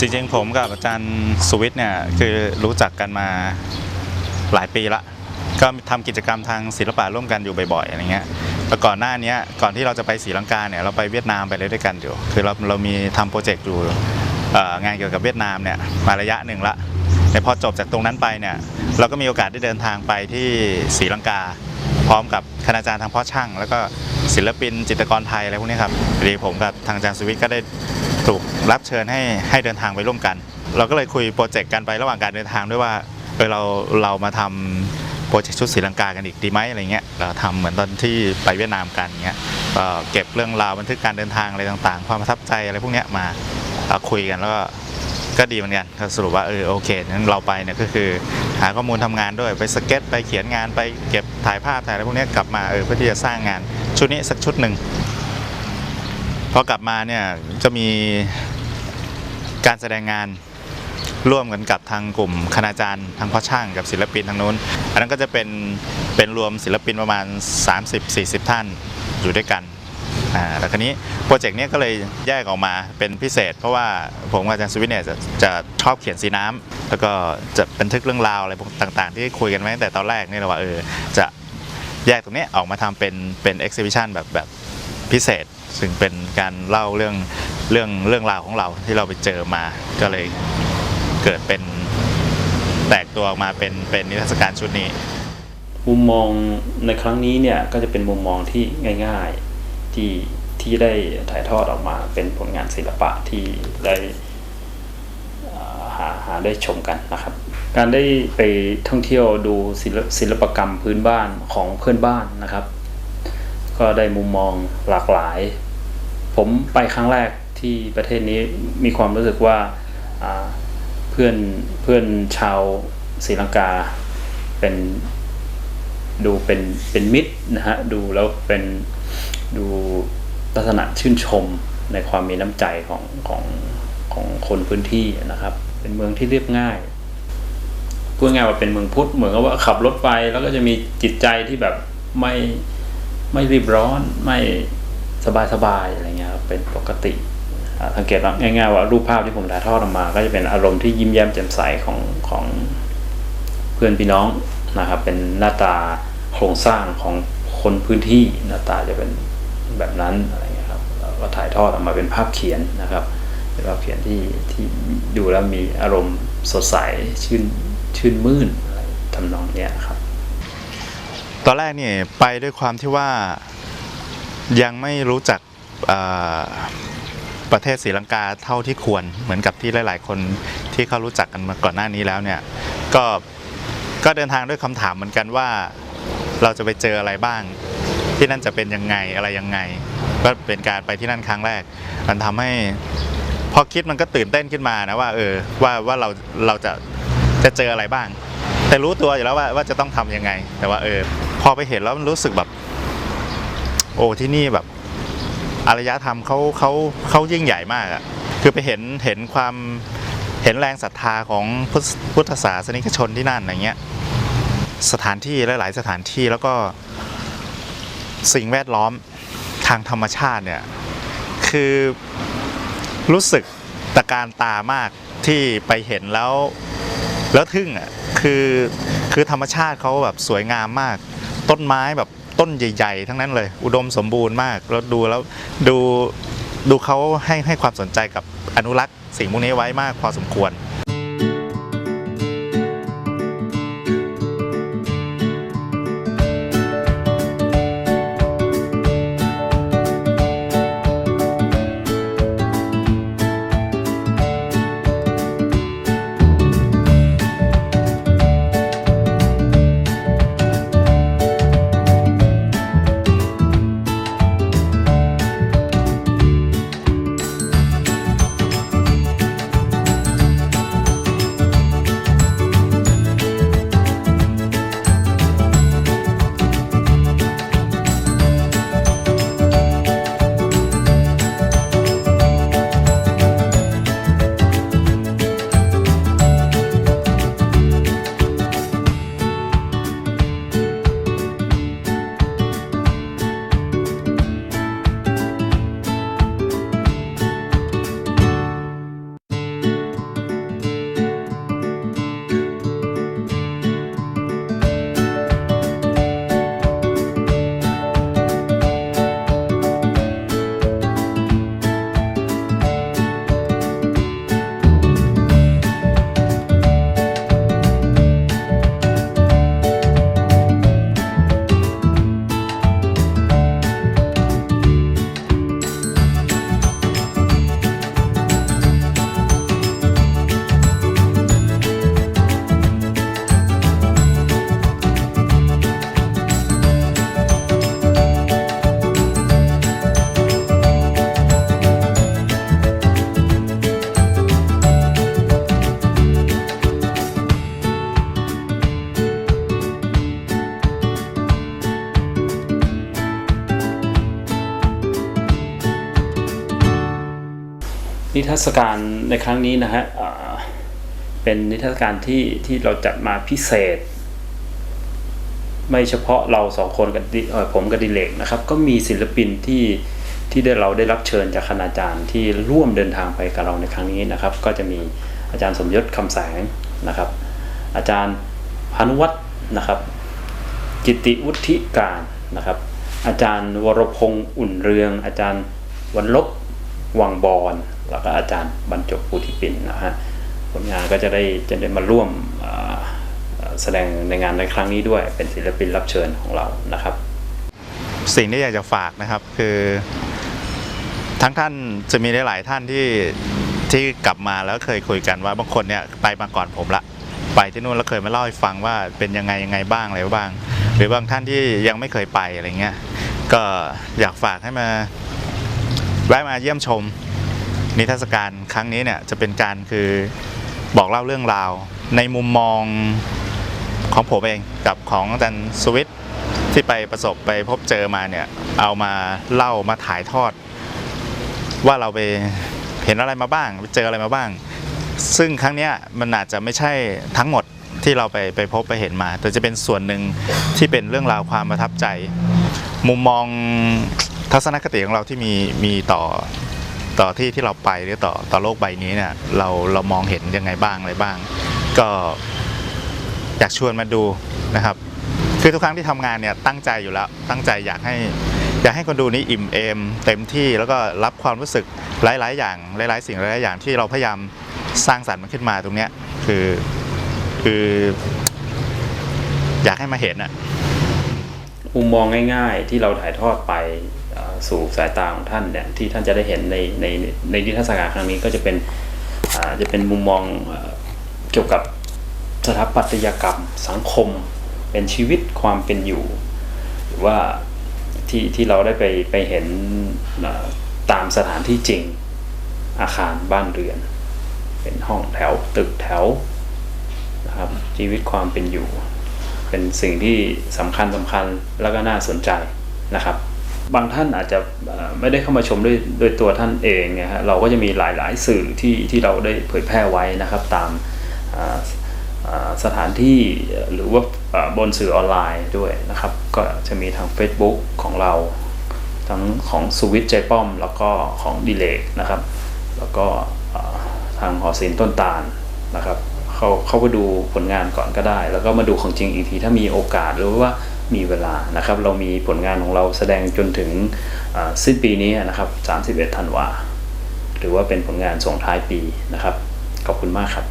จริงๆผมกับอาจารย์สุวิทย์เนี่ยคือรู้จักกันมาหลายปีละก็ทำกิจกรรมทางศิลปะร่วมกันอยู่บ่อยๆอะไรเงี้ยแล้วก่อนหน้านี้ก่อนที่เราจะไปศรีลังกาเนี่ยเราไปเวียดนามไปเลยด้วยกันอยู่ คือเราเรามีทำโปรเจกต์อยู่งานเกี่ยวกับเวียดนามเนี่ยมาระยะหนึ่งละแต่พอจบจากตรงนั้นไปเนี่ยเราก็มีโอกาสได้เดินทางไปที่ศรีลังกา พร้อมกับคณาจารย์ทางพ่อช่าง แล้วก็ศิลปินจิตรกรไทยอะไรพวกนี้ครับดีผมกับทางอาจารย์สุวิทย์ก็ได้ ถูกรับเชิญให้ให้เดินทางไปร่วมกัน เราก็เลยคุยโปรเจกต์กันไประหว่างการเดินทางด้วยว่าเออเราเรามาทำโปรเจกต์ชุดศรีลังกากันอีกดีไหมอะไรเงี้ยเราทำเหมือนตอนที่ไปเวียดนามกันเงี้ยก็เก็บเรื่องราวบันทึกการเดินทางอะไรต่างๆ ความประทับใจอะไรพวกเนี้ยมาเอาคุยกันแล้วก็ก็ดีเหมือนกันสรุปว่าเออโอเคงั้นเราไปเนี่ยก็คือ หาข้อมูลทำงานด้วยไปสเก็ตไปเขียนงานไปเก็บถ่ายภาพถ่ายอะไรพวกเนี้ยกลับมาเออเพื่อที่จะสร้างงานชุดนี้สักชุดหนึ่ง พอกลับมาเนี่ยจะมีการแสดงงานร่วมกันกับทางกลุ่มคณาจารย์ทางพ่อช่างกับศิลปินทางนู้น อันนั้นก็จะเป็นเป็นรวมศิลปินประมาณ 30-40 ท่านอยู่ด้วยกันอ่าแต่คราวนี้โปรเจกต์เนี้ยก็เลยแยกออกมาเป็นพิเศษ เพราะว่าผมกับอาจารย์สุวิทเนี่ยจะจะชอบเขียนสีน้ำแล้วก็จะบันทึกเรื่องราวอะไรต่างๆ ที่คุยกันไว้ตั้งแต่ตอนแรกนี่แหละว่าเออจะแยกตรงนี้ออกมาทำเป็นเป็นเอ็กซิบิชันแบบแบบ พิเศษ ซึ่งเป็นการเล่าเรื่องเรื่องเรื่องราวของเราที่เราไปเจอมาก็เลยเกิดเป็นแตกตัวออกมาเป็นเป็นนิทรรศการชุดนี้ มุมมองในครั้งนี้เนี่ยก็จะเป็นมุมมองที่ง่าย ๆที่ที่ได้ถ่ายทอดออกมาเป็นผลงานศิลปะที่ได้อ่าหาหาได้ชมกันนะครับ การได้ไปท่องเที่ยวดูศิลปกรรมพื้นบ้านของเพื่อนบ้านนะครับ ก็ได้มุมมองหลากหลาย ผมไปครั้งแรกที่ประเทศนี้มีความรู้สึกว่าอ่าเพื่อนเพื่อนชาวศรีลังกาเป็นดูเป็นเป็นมิตรนะฮะดูแล้วเป็นดูลักษณะชื่นชมในความมีน้ำใจของของของคนพื้นที่นะครับ เป็นเมืองที่เรียบง่ายพูดง่ายว่าเป็นเมืองพุทธเหมือนกับว่าขับรถไปแล้วก็จะมีจิตใจที่แบบไม่ ไม่รีบร้อนไม่สบายสบายๆอะไรเงี้ยเป็นปกติสังเกตง่ายๆว่ารูปภาพที่ผมถ่ายทอดออกมา ก็จะเป็นอารมณ์ที่ยิ้มแย้มแจ่มใสของของเพื่อนพี่น้องนะครับ เป็นหน้าตาโครงสร้างของคนพื้นที่หน้าตาจะเป็นแบบนั้นอะไรเงี้ยครับแล้วก็ถ่ายทอดออกมาเป็นภาพเขียนนะครับเป็นภาพเขียนที่ที่ดูแล้วมีอารมณ์สดใสชื่นชื่นมื่นทำนองเนี้ยครับ ตอนแรกเนี่ยไปด้วยความที่ว่ายังไม่รู้จักประเทศศรีลังกาเท่าที่ควรเหมือนกับที่หลาย ๆ คนที่เขารู้จักกันมาก่อนหน้านี้แล้วเนี่ยก็ก็เดินทางด้วยคำถามเหมือนกันว่าเราจะไปเจออะไรบ้าง ที่นั่นจะเป็นยังไงอะไรยังไง ก็เป็นการไปที่นั่นครั้งแรก มันทำให้พอคิดมันก็ตื่นเต้นขึ้นมานะว่าเออว่าว่าเราเราจะจะเจออะไรบ้าง แต่รู้ตัวอยู่แล้วว่าว่าจะต้องทำยังไง แต่ว่าเออ พอไปเห็นแล้วมันรู้สึกแบบ โอ้ที่นี่แบบอารยธรรมเขาเขาเขายิ่งใหญ่มากอะคือไปเห็นเห็นความเห็นแรงศรัทธาของพุทธพุทธศาสนิกชนที่นั่นอะไรเงี้ยสถานที่หลาย ๆ สถานที่แล้วก็สิ่งแวดล้อมทางธรรมชาติเนี่ยคือรู้สึกตะการตามากที่ไปเห็นแล้ว แล้วทึ่งอะคือคือธรรมชาติเขาแบบสวยงามมาก ต้นไม้แบบต้นใหญ่ๆ ทั้งนั้นเลย อุดมสมบูรณ์มาก แล้วดูแล้วดูดูเขาให้ให้ความสนใจกับอนุรักษ์สิ่งพวกนี้ไว้มากพอสมควร ทรรศการในครั้งนี้นะฮะเป็นนิทรรศการที่ที่เราจัดมาพิเศษ ไม่เฉพาะเราสองคนกับผมกับดิเลกนะครับ ก็มีศิลปินที่ที่ได้เราได้รับเชิญจากคณาจารย์ที่ร่วมเดินทางไปกับเราในครั้งนี้นะครับ ก็จะมีอาจารย์สมยศคำแสงนะครับ อาจารย์พานุวัฒน์นะครับ จิติวุฒิการนะครับ อาจารย์วรพงษ์อุ่นเรือง อาจารย์วันลบวังบอน แล้วก็อาจารย์บรรจบภูธิปินนะฮะผลงานก็จะได้จะได้มาร่วมแสดงในงานในครั้งนี้ด้วยเป็นศิลปินรับเชิญของเรานะครับ สิ่งที่อยากจะฝากนะครับคือทั้งท่านจะมีหลายท่านที่ที่กลับมาแล้วเคยคุยกันว่าบางคนเนี่ยไปมาก่อนผมละไปที่นู่นแล้วเคยมาเล่าให้ฟังว่าเป็นยังไงยังไงบ้างอะไรบ้าง หรือบางท่านที่ยังไม่เคยไปอะไรเงี้ยก็อยากฝากให้มาแวะมาเยี่ยมชม นิทรรศการครั้งนี้เนี่ยจะเป็นการคือบอกเล่าเรื่องราว ในมุมมองของผมเองกับของอาจารย์สวิตที่ไปประสบไปพบเจอมาเนี่ยเอามาเล่ามาถ่ายทอด ว่าเราไปเห็นอะไรมาบ้าง ไปเจออะไรมาบ้าง ซึ่งครั้งเนี้ยมันอาจจะไม่ใช่ทั้งหมดที่เราไปไปพบไปเห็นมา แต่จะเป็นส่วนหนึ่งที่เป็นเรื่องราวความประทับใจ มุมมองทัศนคติของเราที่มีมีต่อ ต่อที่ที่เราไปหรือต่อต่อโลกใบนี้เนี่ยเราเรามองเห็นยังไงบ้างอะไรบ้าง ก็อยากชวนมาดูนะครับ คือทุกครั้งที่ทำงานเนี่ยตั้งใจอยู่แล้ว ตั้งใจอยากให้อยากให้คนดูนี้อิ่มเอมเต็มที่แล้วก็รับความรู้สึกหลาย ๆ อย่างหลาย ๆ สิ่งหลาย ๆ อย่างที่เราพยายามสร้างสรรค์มันขึ้นมาตรงเนี้ยคือคือ อยากให้มาเห็นอะมุมมองง่าย ๆ ที่เราถ่ายทอดไป สู่สายตาของท่านเนี่ยที่ท่านจะได้เห็นในในในนิทรรศการครั้งนี้ก็จะเป็นจะเป็นมุมมองเกี่ยวกับสถาปัตยกรรมสังคมเป็นชีวิตความเป็นอยู่ หรือว่าที่ที่เราได้ไปไปเห็นตามสถานที่จริงอาคารบ้านเรือน เป็นห้องแถวตึกแถวนะครับชีวิตความเป็นอยู่ เป็นสิ่งที่สำคัญสำคัญแล้วก็น่าสนใจนะครับ บางท่านอาจจะไม่ได้เข้ามาชมด้วยด้วยตัวท่านเองนี่ยฮะเราก็จะมีหลาย ๆ สื่อที่ที่เราได้เผยแพร่ไว้นะครับตามสถานที่หรือว่าบนสื่อออนไลน์ด้วยนะครับ ก็จะมีทาง Facebook ของเรา ทั้งของสวิตใจป้อม แล้วก็ของดีเลกนะครับ แล้วก็ทางหอศิลป์ต้นตาลนะครับ เขาเข้าไปดูผลงานก่อนก็ได้ แล้วก็มาดูของจริงอีกทีถ้ามีโอกาสหรือว่า มีเวลานะครับ เรามีผลงานของเราแสดงจนถึงสิ้นปีนี้นะครับ 31 ธันวาหรือว่าเป็นผลงานส่งท้ายปีนะครับ ขอบคุณมากครับ